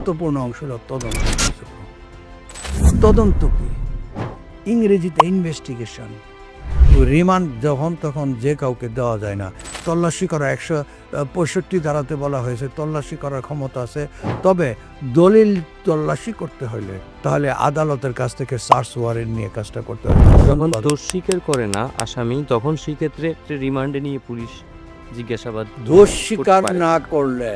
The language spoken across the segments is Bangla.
গুরুত্বপূর্ণ অংশ হল তদন্ত তদন্ত কি? ইংরেজিতে ইনভেস্টিগেশন রিমান্ড যখন তখন যে কাউকে দেওয়া যায় না। তল্লাশি করা একশো পঁয়ষট্টি ধারাতে বলা হয়েছে তল্লাশি করার ক্ষমতা আছে। তবে দলিল তল্লাশি করতে হলে তাহলে আদালতের কাছ থেকে সার্চ ওয়ারেন্ট নিয়ে কাজটা করতে হবে। যখন দোষ স্বীকার করে না আসামি তখন সেক্ষেত্রে রিমান্ডে নিয়ে পুলিশ জিজ্ঞাসাবাদ দোষ স্বীকার না করলে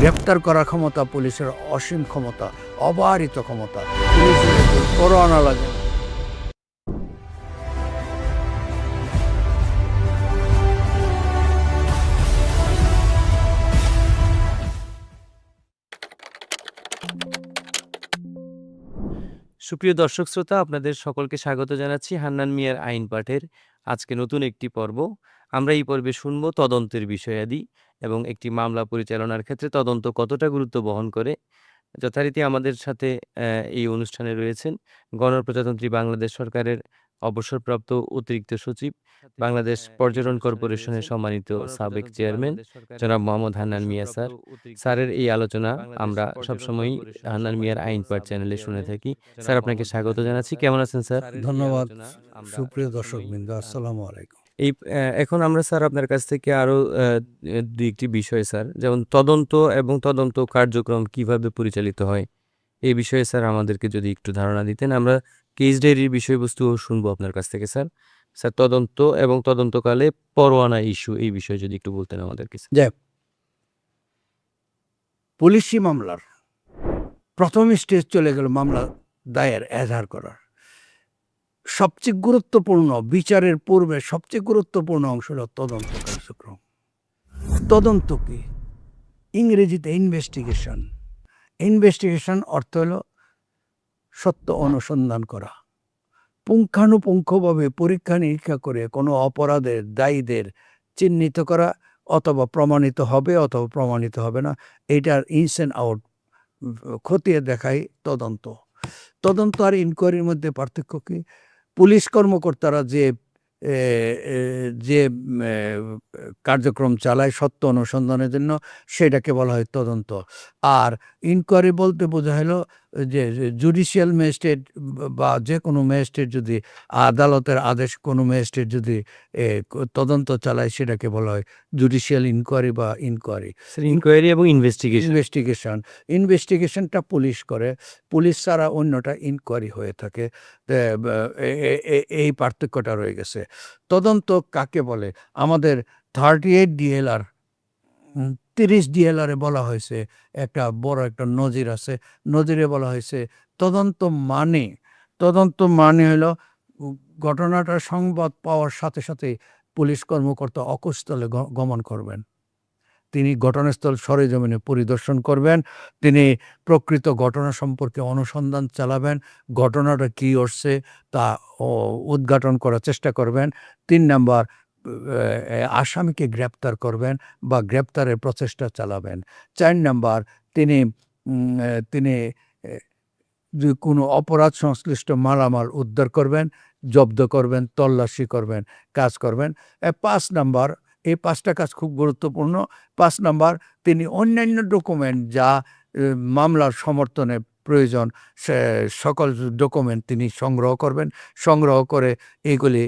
গ্রেপ্তার করার ক্ষমতা, পুলিশের অসীম ক্ষমতা, অবারিত ক্ষমতা। পুলিশের করোনা লাগে সুপ্রিয় দর্শক শ্রোতা, আপনাদের সকলকে স্বাগত জানাচ্ছি হান্নান মিয়ার আইন পাঠের আজকে নতুন একটি পর্ব। আমরা এই পর্বে শুনব তদন্তের বিষয়াদি এবং একটি মামলা পরিচালনার ক্ষেত্রে তদন্ত কতটা গুরুত্ব বহন করে। যথারীতি আমাদের সাথে এই অনুষ্ঠানে রয়েছেন গণপ্রজাতন্ত্রী বাংলাদেশ সরকারের অবসরপ্রাপ্ত অতিরিক্ত সচিব বাংলাদেশ পর্যটন কর্পোরেশনের সম্মানিত সাবেক চেয়ারম্যান জনাব মোহাম্মদ হান্নান মিয়া স্যার। স্যারের এই আলোচনা আমরা সবসময়ই হান্নান মিয়ার আইন পাঠ চ্যানেলে শুনে থাকি। স্যার আপনাকে স্বাগত জানাচ্ছি। কেমন আছেন স্যার? ধন্যবাদ। সুপ্রিয় দর্শক বৃন্দ আসসালামু আলাইকুম। এই আহ, এখন আমরা স্যার আপনার কাছ থেকে আরও আহ, দুই একটি বিষয় স্যার। যেমন তদন্ত এবং তদন্ত কার্যক্রম কীভাবে পরিচালিত হয়? এই বিষয়ে স্যার আমাদেরকে যদি একটু ধারণা দিতেন, আমরা কেস ডায়েরির বিষয়বস্তু শুনব আপনার কাছ থেকে, স্যার। স্যার, তদন্ত এবং তদন্তকালে পরোয়ানা ইস্যু এই বিষয়ে যদি একটু বলতেন আমাদেরকে, স্যার। যে পুলিশি মামলার প্রথম স্টেজ চলে গেল মামলা দায়ের, এজাহার করার। সবচেয়ে গুরুত্বপূর্ণ বিচারের পূর্বে সবচেয়ে গুরুত্বপূর্ণ অংশ হল তদন্ত কার্যক্রম তদন্ত কি? ইংরেজিতে ইনভেস্টিগেশন ইনভেস্টিগেশন অর্থ হলো সত্য অনুসন্ধান করা। পুঙ্খানুপুঙ্খভাবে পরীক্ষা নিরীক্ষা করে কোনো অপরাধের দায়ীদের চিহ্নিত করা অথবা প্রমাণিত হবে অথবা প্রমাণিত হবে না এটার ইনস অ্যান্ড আউট খতিয়ে দেখাই তদন্ত। তদন্ত আর ইনকোয়ারির মধ্যে পার্থক্য কি? পুলিশ কর্মকর্তারা যে যে কার্যক্রম চালায় সত্য অনুসন্ধানের জন্য সেটাকে বলা হয় তদন্ত। আর ইনকোয়ারি বলতে বোঝা হলো যে জুডিশিয়াল ম্যাজিস্ট্রেট বা যে কোনো ম্যাজিস্ট্রেট যদি আদালতের আদেশ কোনো ম্যাজিস্ট্রেট যদি তদন্ত চালায় সেটাকে বলা হয় জুডিশিয়াল ইনকোয়ারি বা ইনকোয়ারি ইনকোয়ারি এবং ইনভেস্টিগেশন ইনভেস্টিগেশন ইনভেস্টিগেশনটা পুলিশ করে। পুলিশ ছাড়া অন্যটা ইনকোয়ারি হয়ে থাকে। এই পার্থক্যটা রয়ে গেছে। তদন্ত কাকে বলে? আমাদের থার্টি এইট ডিএলআর তিরিশ ডিএলআরে বলা হয়েছে, একটা বড় একটা নজির আছে। নজিরে বলা হয়েছে, তদন্ত মানে তদন্ত মানে হলো ঘটনাটার সংবাদ পাওয়ার সাথে সাথে পুলিশ কর্মকর্তা অকুস্থলে গমন করবেন। তিনি ঘটনাস্থল সরেজমিনে পরিদর্শন করবেন, তিনি প্রকৃত ঘটনা সম্পর্কে অনুসন্ধান চালাবেন, ঘটনাটা কী ঘটছে তা উদ্ঘাটন করার চেষ্টা করবেন। তিন নাম্বার আসামিকে গ্রেপ্তার করবেন বা গ্রেপ্তারের প্রচেষ্টা চালাবেন। চার নাম্বার, তিনি তিনি কোনো অপরাধ সংশ্লিষ্ট মালামাল উদ্ধার করবেন, জব্দ করবেন, তল্লাশি করবেন, কাজ করবেন। পাঁচ নাম্বার, এই পাঁচটা কাজ খুব গুরুত্বপূর্ণ। পাঁচ নাম্বার, তিনি অন্যান্য ডকুমেন্ট যা মামলার সমর্থনে প্রয়োজন, সে, সকল ডকুমেন্ট তিনি সংগ্রহ করবেন। সংগ্রহ করে এগুলি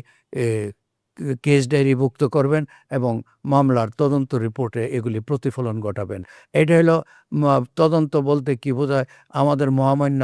কেস ডায়েরিভুক্ত করবেন এবং মামলার তদন্ত রিপোর্টে এগুলি প্রতিফলন ঘটাবেন। এটা হলো তদন্ত বলতে কি বোঝায়? আমাদের মহামান্য